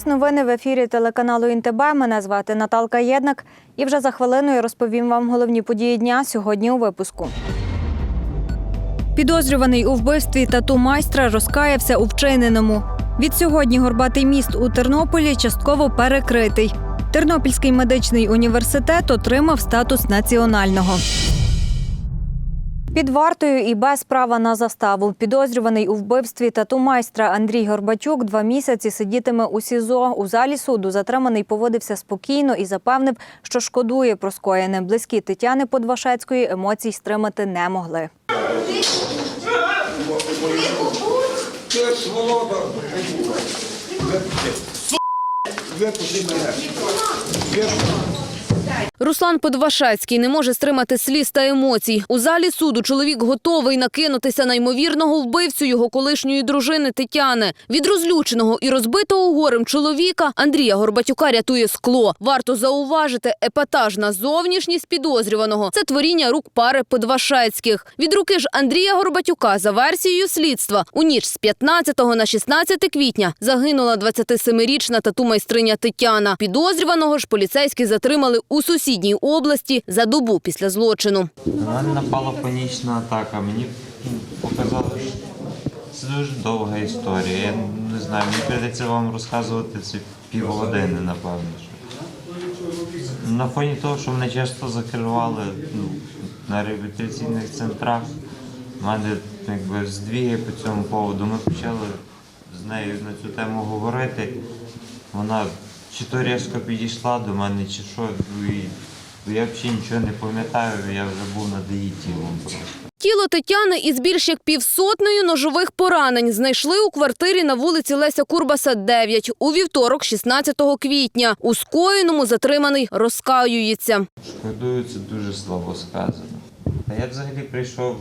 час новини в ефірі телеканалу ІНТБ. Мене звати Наталка Єднак. І вже за хвилину я розповім вам головні події дня сьогодні у випуску. Підозрюваний у вбивстві тату майстра розкаявся у вчиненому. Від сьогодні горбатий міст у Тернополі частково перекритий. Тернопільський медичний університет отримав статус національного. Під вартою і без права на заставу підозрюваний у вбивстві тату-майстра Андрій Горбатюк два місяці сидітиме у СІЗО. У залі суду затриманий поводився спокійно і запевнив, що шкодує про скоєне. Близькі Тетяни Подвашецької емоцій стримати не могли. Ти. Випусти. Руслан Подвашецький не може стримати сліз та емоцій. У залі суду чоловік готовий накинутися на ймовірного вбивцю його колишньої дружини Тетяни. Від розлюченого і розбитого горем чоловіка Андрія Горбатюка рятує скло. Варто зауважити, епатажна зовнішність підозрюваного це творіння рук пари Подвашецьких. Від руки ж Андрія Горбатюка за версією слідства у ніч з 15 на 16 квітня загинула 27-річна тату-майстриня Тетяна. Підозрюваного ж поліцейські затримали у сусідній області за добу після злочину. На мене напала панічна атака. Мені ну, показали, що це дуже довга історія. Я не знаю, мені прийдеться вам розказувати це півгодини, напевно. На фоні того, що мене часто закривали ну, на реабілітаційних центрах, в мене якби здвіги по цьому поводу. Ми почали з нею на цю тему говорити. Вона чи то різко підійшла до мене, чи що. І я взагалі нічого не пам'ятаю, я вже був над її тілом просто. Тіло Тетяни із більш як півсотнею ножових поранень знайшли у квартирі на вулиці Леся Курбаса, 9, у вівторок, 16 квітня. У скоєному затриманий розкаюється. Шкодую, це дуже слабо сказано. А я взагалі прийшов,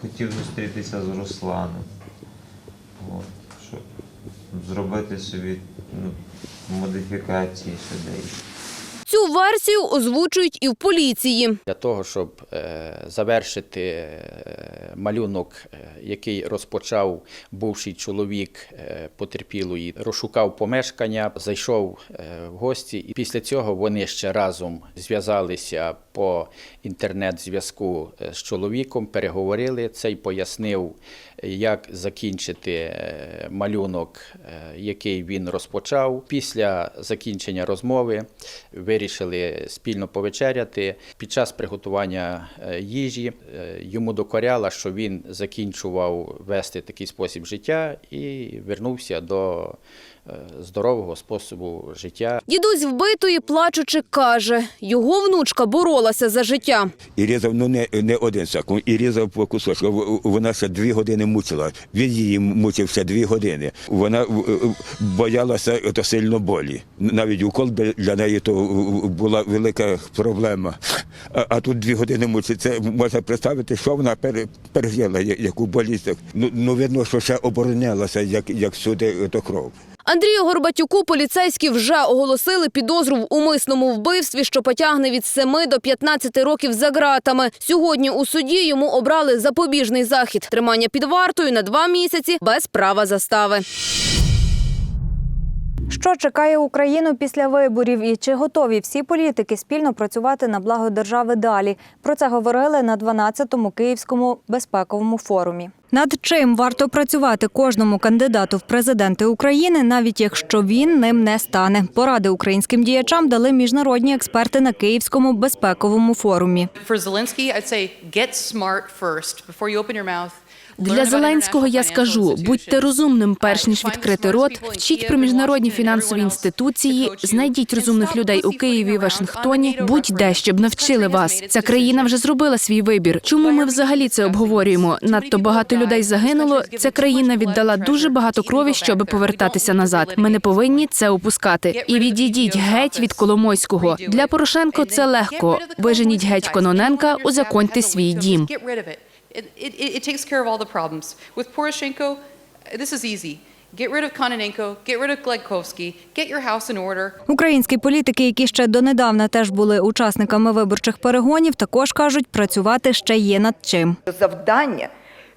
хотів зустрітися з Русланом. От, щоб зробити собі ну, модифікації сюди. Цю версію озвучують і в поліції. Для того, щоб е, завершити е, малюнок, е, який розпочав бувший чоловік потерпілої, розшукав помешкання, зайшов в гості, і після цього вони ще разом зв'язалися по інтернет-зв'язку з чоловіком, переговорили. Цей пояснив, як закінчити е, малюнок, е, який він розпочав. Після закінчення розмови вирішили спільно повечеряти. Під час приготування е, їжі йому докоряло, що він закінчував вести такий спосіб життя і вернувся до здорового способу життя. Дідусь вбитої, плачучи, каже, його внучка боролася за життя. І різав ну не, не один секунд, і різав по кусочку. Вона ще дві години мучила. Він її мучив ще дві години. Вона боялася то сильно болі. Навіть укол для- неї то була велика проблема. А, а тут дві години мучить. Це можна представити, що вона пережила, яку болість. Ну, ну видно, що ще оборонялася, як, як сюди то кров. Андрію Горбатюку поліцейські вже оголосили підозру в умисному вбивстві, що потягне від 7 до 15 років за ґратами. Сьогодні у суді йому обрали запобіжний захід – тримання під вартою на два місяці без права застави. Що чекає Україну після виборів і чи готові всі політики спільно працювати на благо держави далі? Про це говорили на 12-му Київському безпековому форумі. Над чим варто працювати кожному кандидату в президенти України, навіть якщо він ним не стане. Поради українським діячам дали міжнародні експерти на Київському безпековому форумі. For Zelensky, before you open your mouth. Для Зеленського я скажу: будьте розумним, перш ніж відкрити рот. Вчіть про міжнародні фінансові інституції, знайдіть розумних людей у Києві, Вашингтоні. Будь-де, щоб навчили вас. Ця країна вже зробила свій вибір. Чому ми взагалі це обговорюємо? Надто багато людей загинуло. Ця країна віддала дуже багато крові, щоб повертатися назад. Ми не повинні це опускати. І відійдіть геть від Коломойського. Для Порошенко це легко. Виженіть геть Кононенка, узаконьте свій дім. It, it it takes care of all the problems. With Poroshenko, this is easy. Get rid of Kononenko, get rid of Gledkovsky, get your house in order. Українські політики, які ще донедавна теж були учасниками виборчих перегонів, також кажуть, працювати ще є над чим. завдання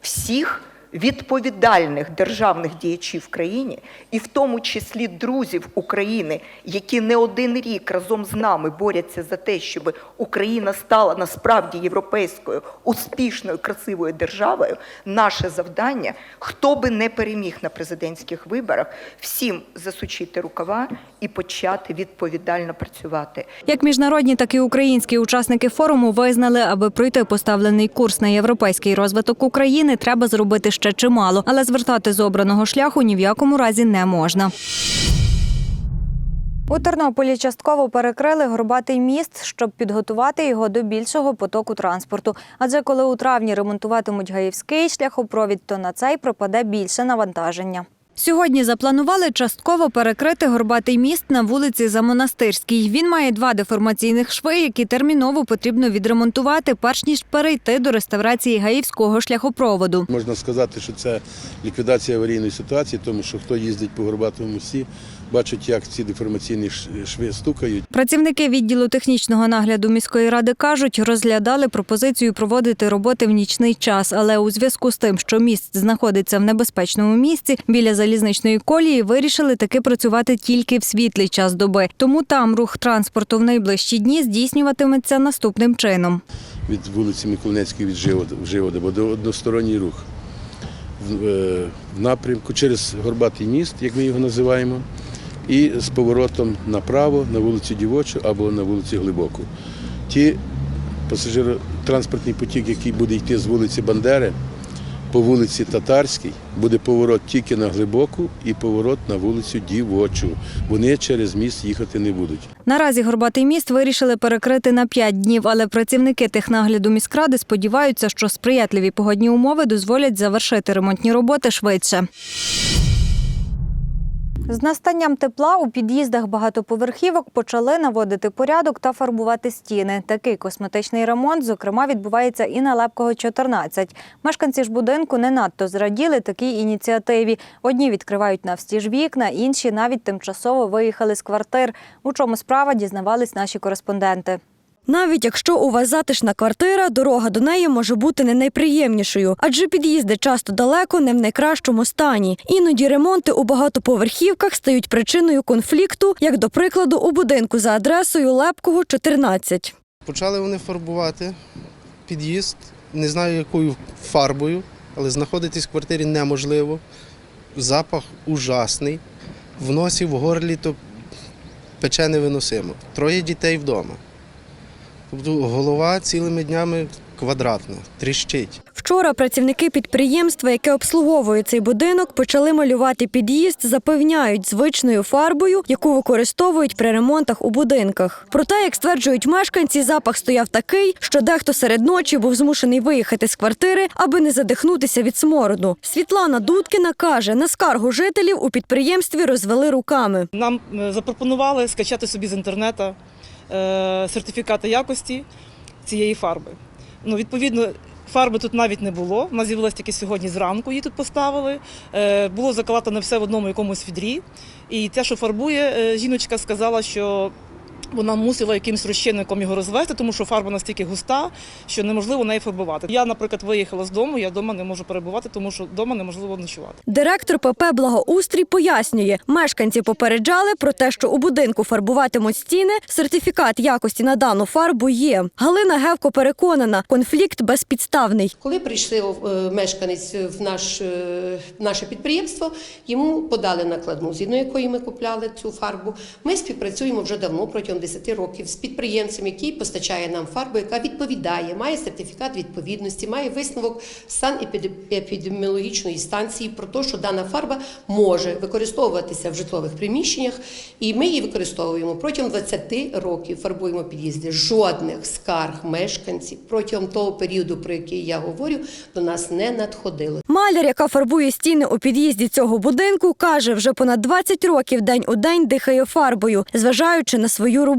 всіх відповідальних державних діячів в країні, і в тому числі друзів України, які не один рік разом з нами борються за те, щоб Україна стала насправді європейською успішною, красивою державою. Наше завдання, хто би не переміг на президентських виборах, всім засучити рукава і почати відповідально працювати. Як міжнародні, так і українські учасники форуму визнали, аби пройти поставлений курс на європейський розвиток України, треба зробити ще чимало, але звертати з обраного шляху ні в якому разі не можна. У Тернополі частково перекрили горбатий міст, щоб підготувати його до більшого потоку транспорту. Адже коли у травні ремонтуватимуть гаївський шляхопровід, то на цей пропаде більше навантаження. Сьогодні запланували частково перекрити горбатий міст на вулиці Замонастирській. Він має два деформаційних шви, які терміново потрібно відремонтувати, перш ніж перейти до реставрації гаївського шляхопроводу. Можна сказати, що це ліквідація аварійної ситуації, тому що хто їздить по Горбатому мості, бачить, як ці деформаційні шви стукають. Працівники відділу технічного нагляду міської ради кажуть, розглядали пропозицію проводити роботи в нічний час, але у зв'язку з тим, що міст знаходиться в небезпечному місці біля залізничної колії, вирішили таки працювати тільки в світлий час доби. Тому там рух транспорту в найближчі дні здійснюватиметься наступним чином. від вулиці Миколинецької від Живода, бо до односторонній рух е, в напрямку через Горбатий міст, як ми його називаємо, і з поворотом направо на вулицю Дівочу або на вулицю Глибоку. Ті пасажиротранспортний потік, який буде йти з вулиці Бандери по вулиці Татарській, буде поворот тільки на Глибоку і поворот на вулицю Дівочу. Вони через міст їхати не будуть. Наразі горбатий міст вирішили перекрити на 5 днів, але працівники технагляду міськради сподіваються, що сприятливі погодні умови дозволять завершити ремонтні роботи швидше. З настанням тепла у під'їздах багатоповерхівок почали наводити порядок та фарбувати стіни. Такий косметичний ремонт, зокрема, відбувається і на Лепкого 14. Мешканці ж будинку не надто зраділи такій ініціативі. Одні відкривають навстіж вікна, інші навіть тимчасово виїхали з квартир. У чому справа дізнавались наші кореспонденти. Навіть якщо у вас затишна квартира, дорога до неї може бути не найприємнішою, адже під'їзди часто далеко не в найкращому стані. Іноді ремонти у багатоповерхівках стають причиною конфлікту, як до прикладу, у будинку за адресою Лепкого 14. Почали вони фарбувати під'їзд, не знаю якою фарбою, але знаходитись в квартирі неможливо. Запах ужасний. В носі, в горлі то пече невиносимо. Троє дітей вдома. Тобто голова цілими днями квадратна, тріщить. Вчора працівники підприємства, яке обслуговує цей будинок, почали малювати під'їзд, запевняють звичною фарбою, яку використовують при ремонтах у будинках. Проте, як стверджують мешканці, запах стояв такий, що дехто серед ночі був змушений виїхати з квартири, аби не задихнутися від смороду. Світлана Дудкіна каже, на скаргу жителів у підприємстві розвели руками. Нам е, запропонували скачати собі з інтернету е, сертифікати якості цієї фарби. Ну, відповідно, фарби тут навіть не було. Вона з'явилася тільки сьогодні зранку, її тут поставили. Е, було закладено все в одному якомусь відрі. І те, що фарбує, е, жіночка сказала, що. Вона мусила якимсь розчинником його розвести, тому що фарба настільки густа, що неможливо неї фарбувати. Я, наприклад, виїхала з дому, я вдома не можу перебувати, тому що вдома неможливо ночувати. Директор ПП Благоустрій пояснює, мешканці попереджали про те, що у будинку фарбуватимуть стіни. Сертифікат якості на дану фарбу є. Галина Гевко переконана, конфлікт безпідставний. Коли прийшли е, мешканець в наш, е, в наше підприємство, йому подали накладну, згідно якої ми купляли цю фарбу. Ми співпрацюємо вже давно, протягом 10 років, з підприємцем, який постачає нам фарбу, яка відповідає, має сертифікат відповідності, має висновок санепідеміологічної станції про те, що дана фарба може використовуватися в житлових приміщеннях, і ми її використовуємо протягом 20 років. Фарбуємо під'їзди. Жодних скарг мешканців протягом того періоду, про який я говорю, до нас не надходило. Маляр, яка фарбує стіни у під'їзді цього будинку, каже, вже понад 20 років день у день дихає фарбою, зважаючи на свою роботу.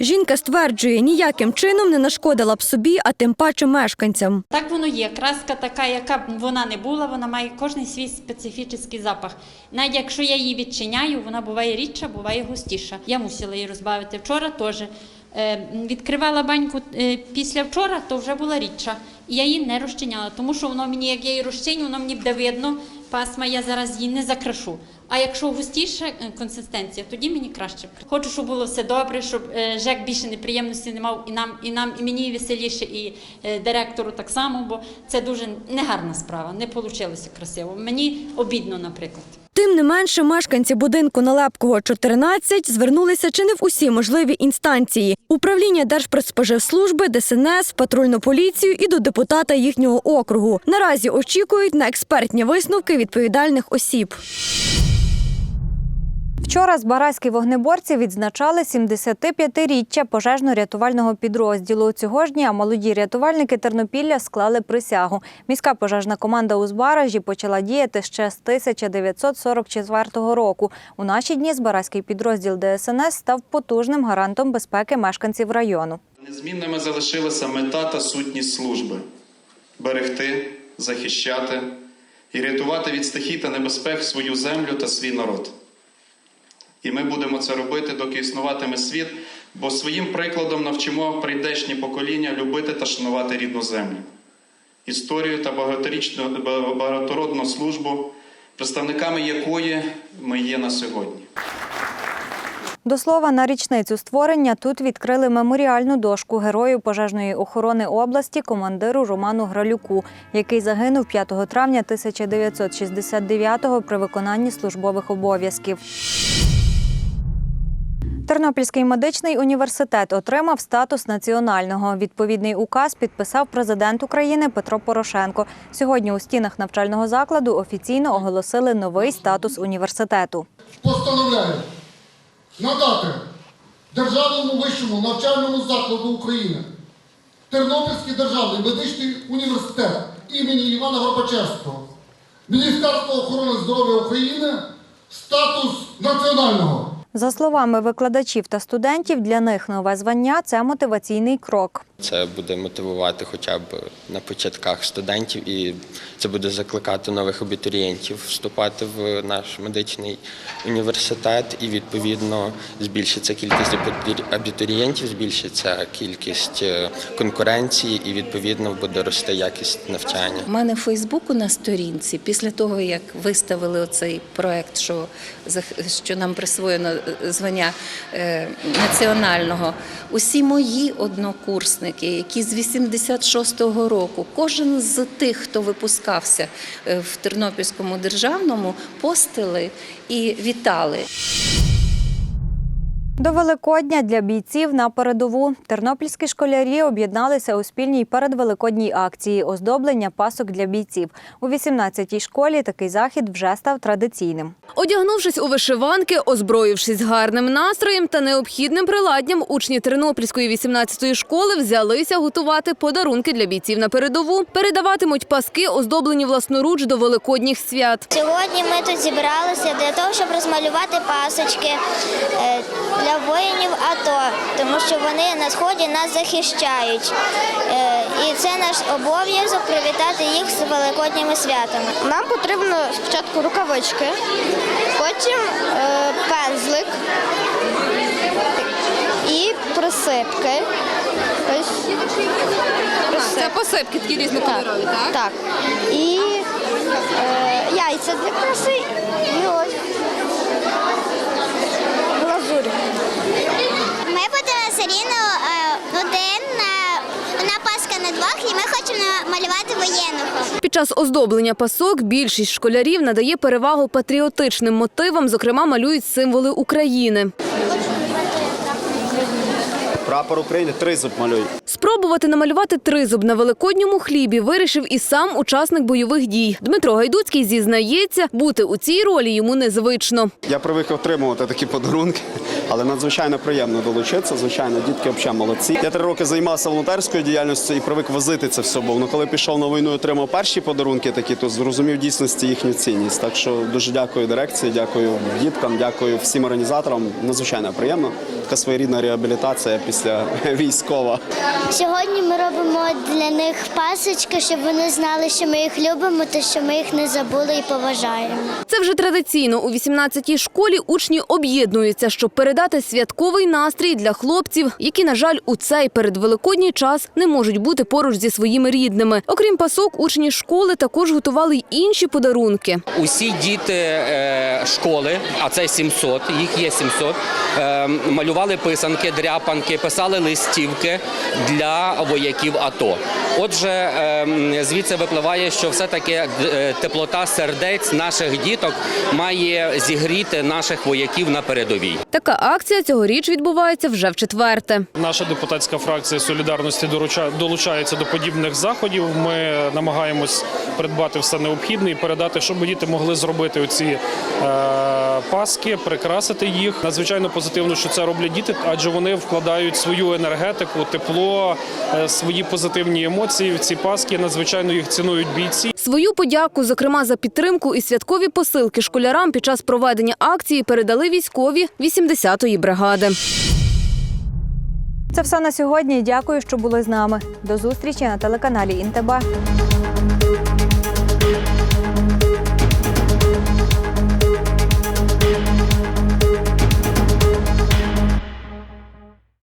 Жінка стверджує, ніяким чином не нашкодила б собі, а тим паче мешканцям. Так воно є. Краска така, яка б вона не була, вона має кожний свій специфічний запах. Навіть якщо я її відчиняю, вона буває рідша, буває густіша. Я мусила її розбавити. Вчора теж. Е, Відкривала баньку е, після вчора, то вже була рідша. І я її не розчиняла, тому що воно мені, як я її розчиню, воно мені буде видно. Пасма, я зараз її не закрашу. А якщо густіша е, консистенція, тоді мені краще. Хочу, щоб було все добре, щоб е, ЖЕК більше неприємності не мав і нам, і нам, і мені веселіше, і е, директору так само, бо це дуже негарна справа, не вийшло красиво. Мені обідно, наприклад. Тим не менше, мешканці будинку на Лепкого 14 звернулися чи не в усі можливі інстанції: управління Держпродспоживслужби, ДСНС, патрульну поліцію і до депутата їхнього округу. Наразі очікують на експертні висновки відповідальних осіб. Вчора збаразькі вогнеборці відзначали 75-річчя пожежно-рятувального підрозділу. Цього ж дня молоді рятувальники Тернопілля склали присягу. Міська пожежна команда у Збаражі почала діяти ще з 1944 року. У наші дні збаразький підрозділ ДСНС став потужним гарантом безпеки мешканців району. Незмінними залишилася мета та сутність служби берегти, захищати і рятувати від стихій та небезпек свою землю та свій народ. І ми будемо це робити, доки існуватиме світ, бо своїм прикладом навчимо прийдешні покоління любити та шанувати рідну землю, історію та багатородну службу, представниками якої ми є на сьогодні. До слова, на річницю створення тут відкрили меморіальну дошку герою пожежної охорони області командиру Роману Гралюку, який загинув 5 травня 1969-го при виконанні службових обов'язків. Тернопільський медичний університет отримав статус національного. Відповідний указ підписав президент України Петро Порошенко. Сьогодні у стінах навчального закладу офіційно оголосили новий статус університету. постановляю надати Державному вищому навчальному закладу України Тернопільський державний медичний університет імені Івана Горбачевського, Міністерство охорони здоров'я України статус національного. За словами викладачів та студентів, для них нове звання це мотиваційний крок. Це буде мотивувати хоча б на початках студентів, і це буде закликати нових абітурієнтів вступати в наш медичний університет. І відповідно збільшиться кількість абітурієнтів, збільшиться кількість е, конкуренції, і відповідно буде рости якість навчання. У мене в Фейсбуку на сторінці, після того як виставили оцей проект, що, що нам присвоєно е, звання е, національного, усі мої однокурсники, які з 86-го року, кожен з тих, хто випускався е, в Тернопільському державному, постили і вітали. До Великодня для бійців на передову тернопільські школярі об'єдналися у спільній передвеликодній акції оздоблення пасок для бійців. У 18-й школі такий захід вже став традиційним. Одягнувшись у вишиванки, озброївшись гарним настроєм та необхідним приладдям, учні Тернопільської 18-ї школи взялися готувати подарунки для бійців на передову. Передаватимуть паски, оздоблені власноруч до великодніх свят. Сьогодні ми тут зібралися для того, щоб розмалювати пасочки е, для воїнів АТО, тому що вони на сході нас захищають. Е, І це наш обов'язок привітати їх з великодніми святами. Нам потрібно спочатку рукавички, потім е, пензлик і присипки. Ось присип- Це посипки такі різнокольорові, так? Так. І е, яйця для краси. І ось глазурь. Ми будемо все рівно один на, на паска на двох, і ми хочемо малювати воєнного. Під час оздоблення пасок більшість школярів надає перевагу патріотичним мотивам, зокрема малюють символи України. Прапор України тризуб малюють. Спробувати намалювати тризуб на великодньому хлібі вирішив і сам учасник бойових дій. Дмитро Гайдуцький зізнається, бути у цій ролі йому незвично. Я привик отримувати такі подарунки, але надзвичайно приємно долучитися. Звичайно, дітки взагалі молодці. Я три роки займався волонтерською діяльністю і привик возити це все. Бо ну, коли пішов на війну, отримав перші подарунки такі, то зрозумів дійсності їхню цінність. Так що дуже дякую дирекції, дякую діткам, дякую всім організаторам. Надзвичайно приємно. Така своєрідна реабілітація після військова. Сьогодні ми робимо для них пасочки, щоб вони знали, що ми їх любимо та що ми їх не забули і поважаємо. Це вже традиційно у 18-й школі учні об'єднуються, щоб передати святковий настрій для хлопців, які, на жаль, у цей передвеликодній час не можуть бути поруч зі своїми рідними. Окрім пасок, учні школи також готували й інші подарунки. Усі діти е, школи, а це 700, їх є 700, е, малювали писанки, дряпанки, писали листівки для вояків АТО. Отже, е, звідси випливає, що все-таки е, теплота сердець наших діток має зігріти наших вояків на передовій. Така акція цьогоріч відбувається вже в четверте. Наша депутатська фракція солідарності доруча- долучається до подібних заходів. Ми намагаємось придбати все необхідне і передати, щоб діти могли зробити оці е, паски, прикрасити їх. Надзвичайно позитивно, що це роблять діти, адже вони вкладають свою енергетику, тепло, е, свої позитивні емоції в ці паски. Надзвичайно їх цінують бійці. Свою подяку, зокрема за підтримку і святкові посилки школярам під час проведення акції передали військові 80-ї бригади. Це все на сьогодні. Дякую, що були з нами. До зустрічі на телеканалі Інтеба.